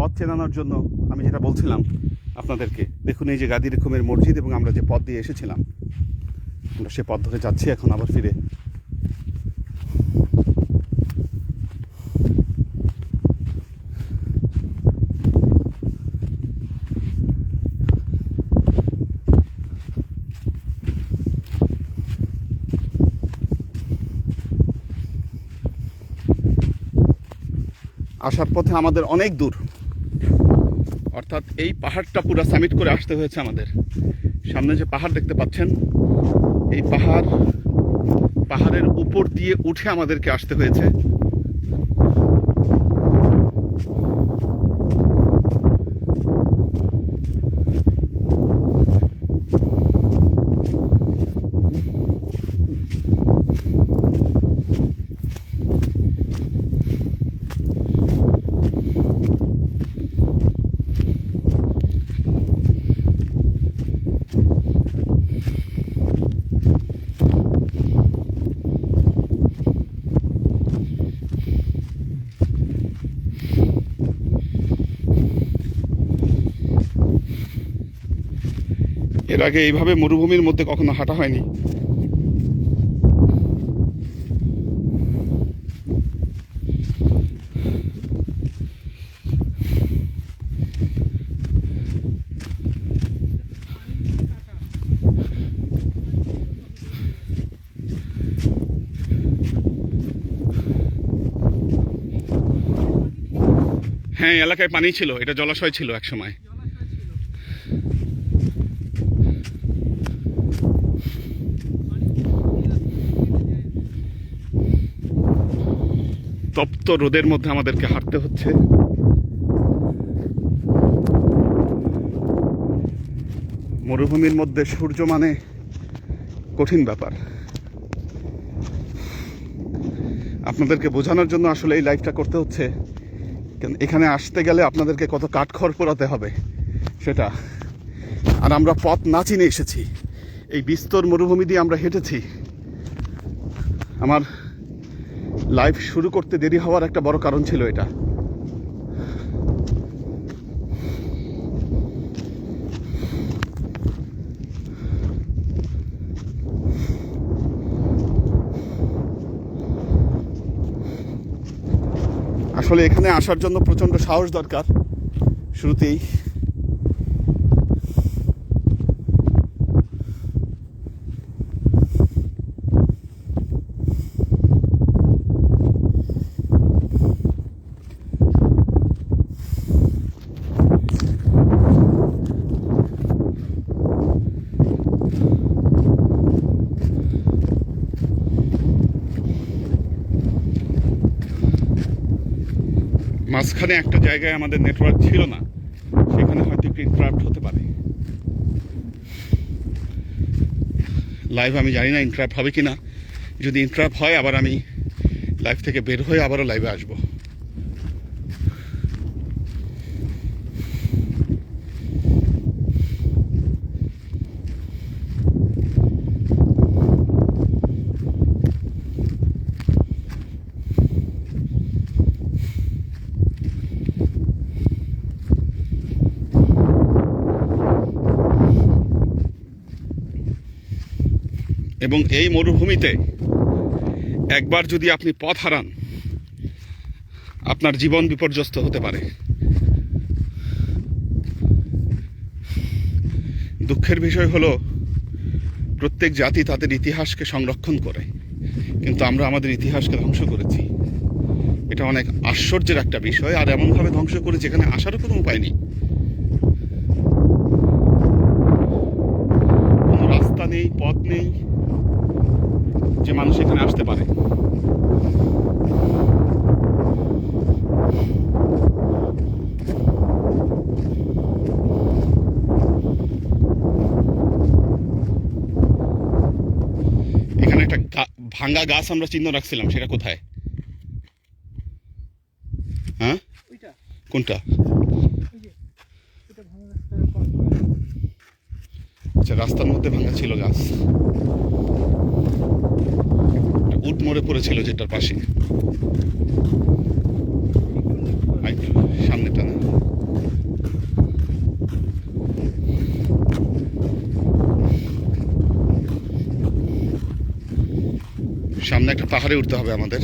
পথ চেনানোর জন্য আমি যেটা বলছিলাম আপনাদেরকে, দেখুন এই যে গাদির রকমের মসজিদ এবং আমরা যে পথ দিয়ে এসেছিলাম, আমরা সে পথ ধরে যাচ্ছি এখন আবার ফিরে। আসার পথে আমাদের অনেক দূর। অর্থাৎ এই পাহাড়টা পুরো সামিট করে আসতে হয়েছে আমাদের। সামনে যে পাহাড় দেখতে পাচ্ছেন, এই পাহাড়, পাহাড়ের উপর দিয়ে উঠে আমাদেরকে আসতে হয়েছে। এর আগে এইভাবে মরুভূমির মধ্যে কখনো হাঁটা হয়নি। হ্যাঁ এলাকায় পানি ছিল, এটা জলাশয় ছিল এক সময় তপ্ত রোদের মধ্যে আমাদেরকে হাঁটতে হচ্ছে। মরুভূমির মধ্যে সূর্য মানে কঠিন ব্যাপার। আপনাদেরকে বোঝানোর জন্য আসলে এই লাইভটা করতে হচ্ছে। কেন এখানে আসতে গেলে আপনাদেরকে কত কাঠখড় পোড়াতে হবে, সেটা। আর আমরা পথ না চিনে এসেছি। এই বিস্তর মরুভূমি দিয়ে আমরা হেঁটেছি। আমার লাইভ শুরু করতে দেরি হওয়ার একটা বড় কারণ ছিল এটা। আসলে এখানে আসার জন্য প্রচণ্ড সাহস দরকার। শুরুতেই মাঝখানে একটা জায়গায় আমাদের নেটওয়ার্ক ছিল না, সেখানে হয়তো একটু ইন্টারাপ্ট হতে পারে। লাইভ আমি জানি না ইন্টারাপ্ট হবে কি না যদি ইন্টারাপ্ট হয়, আবার আমি লাইভ থেকে বের হয়ে আবারও লাইভে আসব। এবং এই মরুভূমিতে একবার যদি আপনি পথ হারান, আপনার জীবন বিপর্যস্ত হতে পারে। দুঃখের বিষয় হলো, প্রত্যেক জাতি তাদের ইতিহাসকে সংরক্ষণ করে, কিন্তু আমরা আমাদের ইতিহাসকে ধ্বংস করেছি। এটা অনেক আশ্চর্যের একটা বিষয়, আর এমনভাবে ধ্বংস করে যেখানে আসারও কোনো উপায় নেই। কোনো রাস্তা নেই, পথ নেই মানুষ এখানে আসতে পারে। এখানে একটা ভাঙ্গা গাছ আমরা চিহ্ন রাখছিলাম সেটা কোথায়? হ্যাঁ? কোনটা? আচ্ছা রাস্তার মধ্যে ভাঙা ছিল গাছ। উট মরে পড়েছিল যেটার পাশে। সামনেটা না। সামনে একটা পাহাড়ে উঠতে হবে আমাদের।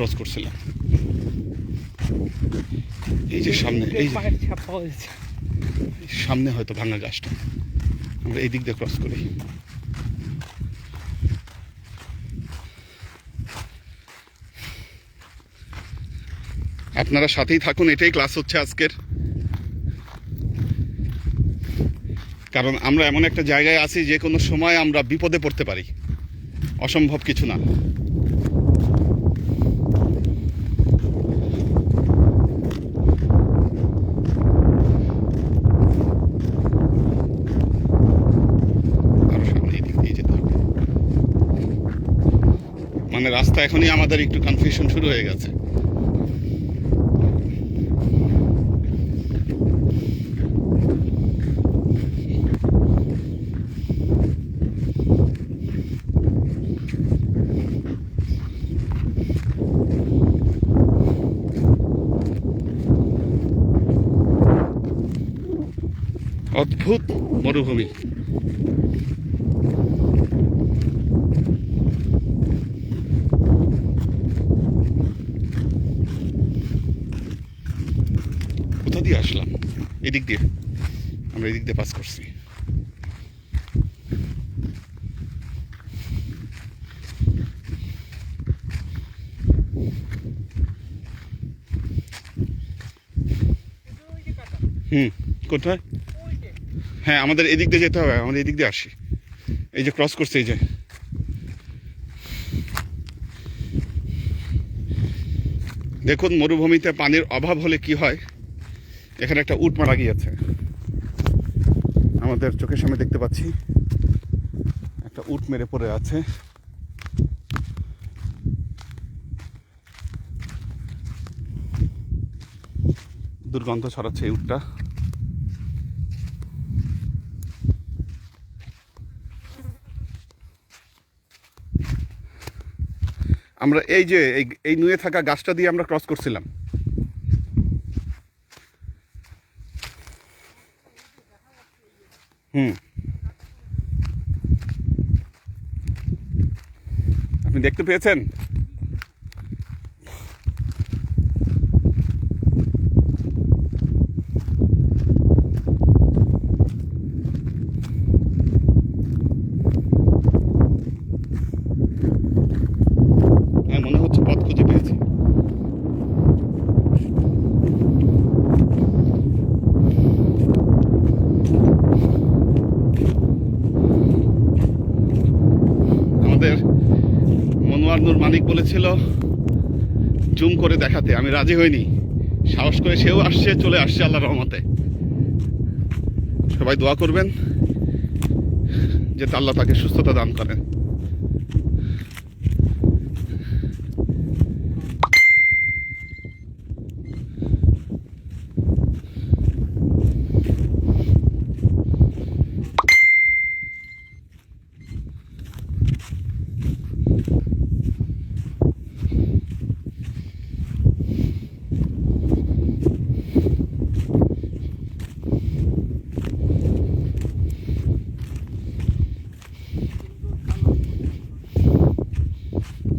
ক্রস করছিলাম। এই যে সামনে এই সামনে হয়তো ভাঙা গাছটা। আমরা এই দিক দিয়ে ক্রস করি। আপনারা সাথেই থাকুন এটাই ক্লাস হচ্ছে আজকের। কারণ আমরা এমন একটা জায়গায় আছি যে কোনো সময় আমরা বিপদে পড়তে পারি। অসম্ভব কিছু না আরও সামনে এই দিক দিয়ে যেতে হবে মানে রাস্তা এখনই আমাদের একটু কনফিউশন শুরু হয়ে গেছে। অদ্ভুত মরুভূমি। দিয়ে আসলাম। এদিক দিয়ে। আমরা এদিক দিয়ে পাস করছি। হুম, কোথায়? হ্যাঁ আমাদের এদিক দিয়ে যেতে হবে আমাদের এদিক দিয়ে আসি। এই যে ক্রস করছে, এই যে। দেখুন, মরুভূমিতে পানির অভাব হলে কি হয়? এখানে একটা উট মারা গিয়েছে। আমাদের চোখের সামনে দেখতে পাচ্ছি। একটা উট মেরে পড়ে আছে। দুর্গন্ধ ছড়াচ্ছে এই উটটা। আমরা এই যে, এই নুয়ে থাকা গাছটা দিয়ে আমরা ক্রস করছিলাম। হুম। আপনি দেখতে পেয়েছেন হ্যাঁ মনে হচ্ছে পথ খুঁজে পেয়েছি আমাদের মনোয়ার মালিক মানিক বলেছিল, জুম করে দেখাতে। আমি রাজি হইনি। সাহস করে সেও আসছে, চলে আসছে আল্লাহ রহমতে। সবাই দোয়া করবেন যে আল্লাহ তাকে সুস্থতা দান করেন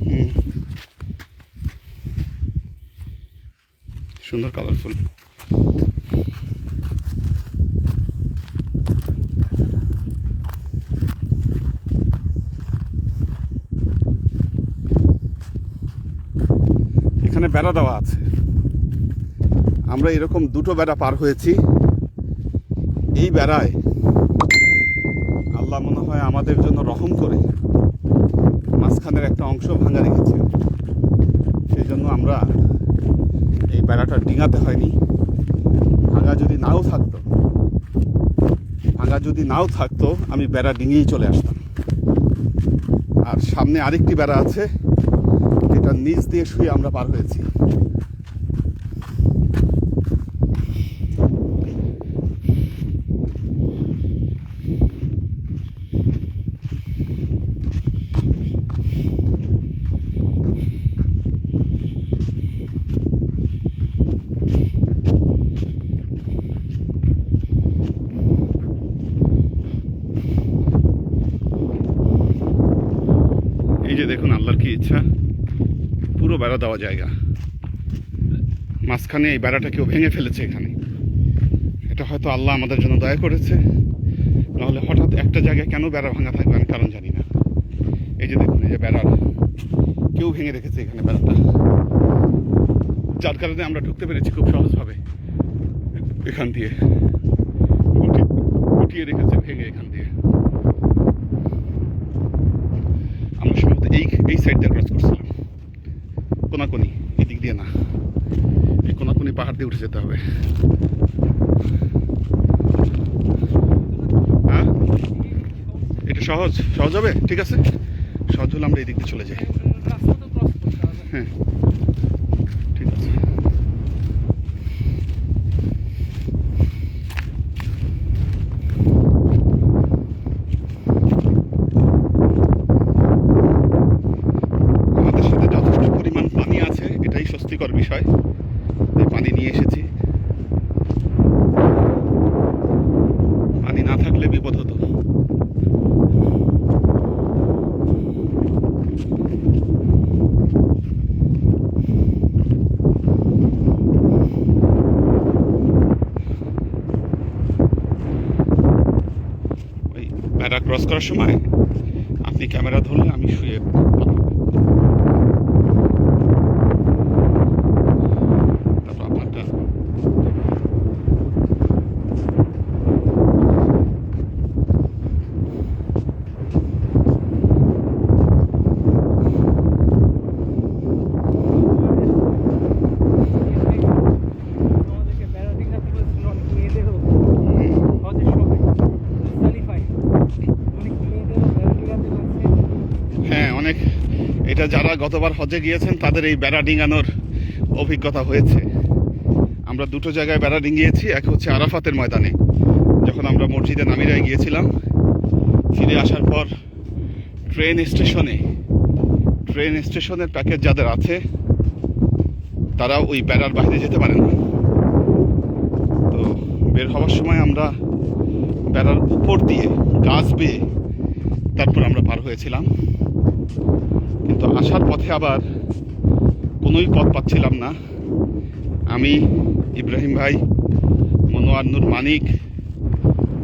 হুম। সুন্দর কালারফুল এখানে বেড়া দেওয়া আছে। আমরা এরকম দুটো বেড়া পার হয়েছি। এই বেড়ায় আল্লাহ মনে হয় আমাদের জন্য রহম করে মাঝখানের একটা অংশ ভাঙা রেখেছে সেই জন্য আমরা এই বেড়াটা ডিঙাতে হয়নি। ভাঙা যদি নাও থাকতো, ভাঙা যদি নাও থাকতো, আমি বেড়া ডিঙিয়েই চলে আসতাম। আর সামনে আরেকটি বেড়া আছে, যেটা নিচ দিয়ে শুয়ে আমরা পার হয়েছি। যে দেখুন, আল্লাহর কি ইচ্ছা, পুরো বেড়া দেওয়া জায়গা। মাঝখানে এই বেড়াটা কেউ ভেঙে ফেলেছে এখানে। এটা হয়তো আল্লাহ আমাদের জন্য দয়া করেছে। নাহলে হঠাৎ একটা জায়গায় কেন বেড়া ভাঙা থাকবে আমি কারণ জানি না। এই যে দেখুন, এই যে বেড়ার কেউ ভেঙে রেখেছে এখানে বেড়াটা। যার কারণে আমরা ঢুকতে পেরেছি খুব সহজভাবে। এখান দিয়ে। গুটি- গুটিয়ে রেখেছে, ভেঙে এখান দিয়ে আমরা সম্ভবত এই এই সাইড দিয়ে ক্রস করছিলাম। কোনাকুনি এদিক দিয়ে না। এই কোনাকুনি পাহাড় দিয়ে উঠে যেতে হবে। হ্যাঁ? এটা সহজ? সহজ হবে? ঠিক আছে। সহজ হলে আমরা এদিক দিক দিয়ে চলে যাই। হ্যাঁ ঠিক আছে আমাদের সাথে যথেষ্ট পরিমাণ পানি আছে এটাই স্বস্তিকর বিষয়। পানি নিয়ে এসেছি। পানি না থাকলে বিপদ হতো। ক্রস করার সময় আপনি ক্যামেরা ধরলে আমি শুয়ে পাঠাবো তারপর আপনারটা আমাদেরকে বেড়াতে গেছে বলছিল অনেক মেয়েদেরও হজের সময় মুজদালিফায় অনেক মেয়েদেরও বেড়াতে গেছে বলছে হ্যাঁ অনেক এটা যারা গতবার হজে গিয়েছেন, তাদের এই বেড়া ডিঙানোর অভিজ্ঞতা হয়েছে। আমরা দুটো জায়গায় বেড়া ডিঙিয়েছি, এক হচ্ছে আরাফাতের ময়দানে, যখন আমরা মসজিদে নামিরায় গিয়েছিলাম। ফিরে আসার পর ট্রেন স্টেশনে, ট্রেন স্টেশনের প্যাকেজ যাদের আছে তারা ওই বেড়ার বাইরে যেতে পারে না। তো বের হওয়ার সময় আমরা বেড়ার উপর দিয়ে গাছ বেয়ে তারপর আমরা পার হয়েছিলাম। কিন্তু আসার পথে আবার কোনোই পথ পাচ্ছিলাম না। আমি ইব্রাহিম ভাই, মনোয়ার নূর মানিক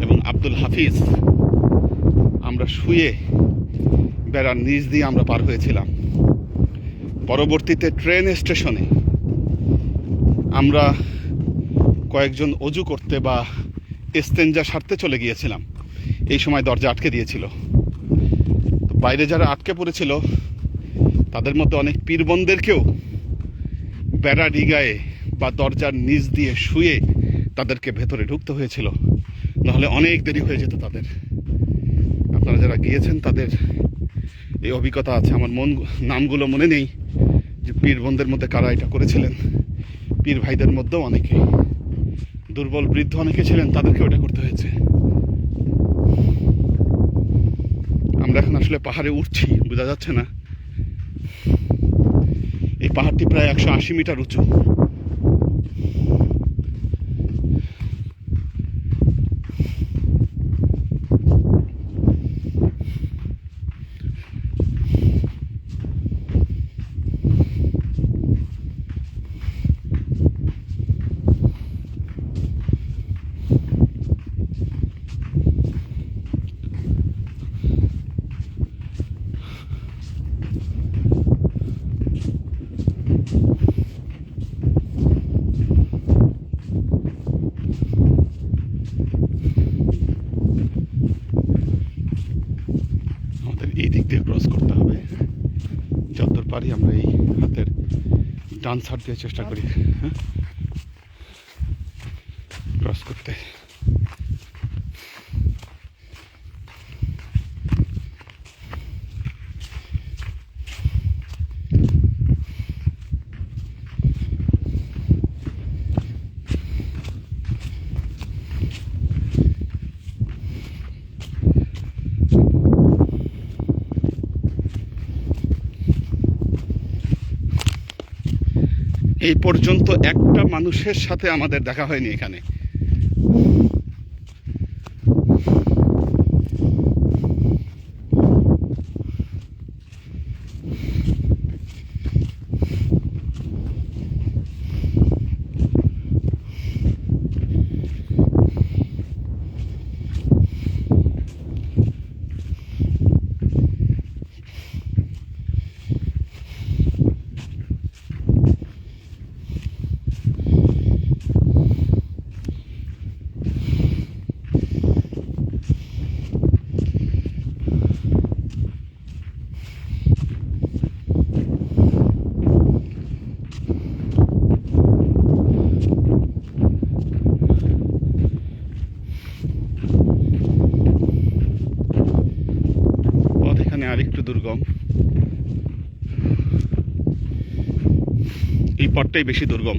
এবং আব্দুল হাফিজ আমরা শুয়ে বেড়ার নিচ দিয়ে আমরা পার হয়েছিলাম। পরবর্তীতে ট্রেন স্টেশনে আমরা কয়েকজন অজু করতে বা এস্তেঞ্জা সারতে চলে গিয়েছিলাম। এই সময় দরজা আটকে দিয়েছিল। বাইরে যারা আটকে পড়েছিল তাদের মধ্যে অনেক পীরবনদেরকেও বেড়া ডিগায়ে বা দরজার নিচ দিয়ে শুয়ে তাদেরকে ভেতরে ঢুকতে হয়েছিল। নাহলে অনেক দেরি হয়ে যেত তাদের। আপনারা যারা গিয়েছেন, তাদের এই অভিজ্ঞতা আছে। আমার মন, নামগুলো মনে নেই যে পীর বোনদের মধ্যে কারা এটা করেছিলেন। পীর ভাইদের মধ্যেও অনেকে। দুর্বল বৃদ্ধ অনেকে ছিলেন তাদেরকে ওটা করতে হয়েছে। আমরা এখন আসলে পাহাড়ে উঠছি, বোঝা যাচ্ছে না। এই পাহাড়টি প্রায় একশো আশি মিটার উঁচু আমাদের এই দিক দিয়ে ক্রস করতে হবে। যতদূর পারি আমরা এই হাতের ডান সাইড দিয়ে চেষ্টা করি হ্যাঁ? ক্রস করতে। এই পর্যন্ত একটা মানুষের সাথে আমাদের দেখা হয়নি এখানে দুর্গম এই পথটাই বেশি দুর্গম।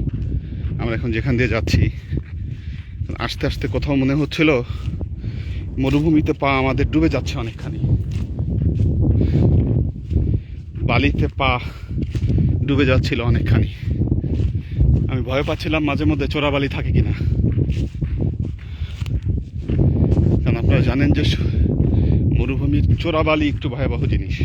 আমরা এখন যেখান দিয়ে যাচ্ছি, আস্তে আস্তে কোথাও মনে হচ্ছিল মরুভূমিতে পা আমাদের ডুবে যাচ্ছে অনেকখানি। বালিতে পা ডুবে যাচ্ছিল অনেকখানি। আমি ভয় পাচ্ছিলাম মাঝে মধ্যে চোরাবালি থাকে কিনা। কারণ আপনারা জানেন যে মরুভূমির চোরাবালি একটু ভয়াবহ জিনিস।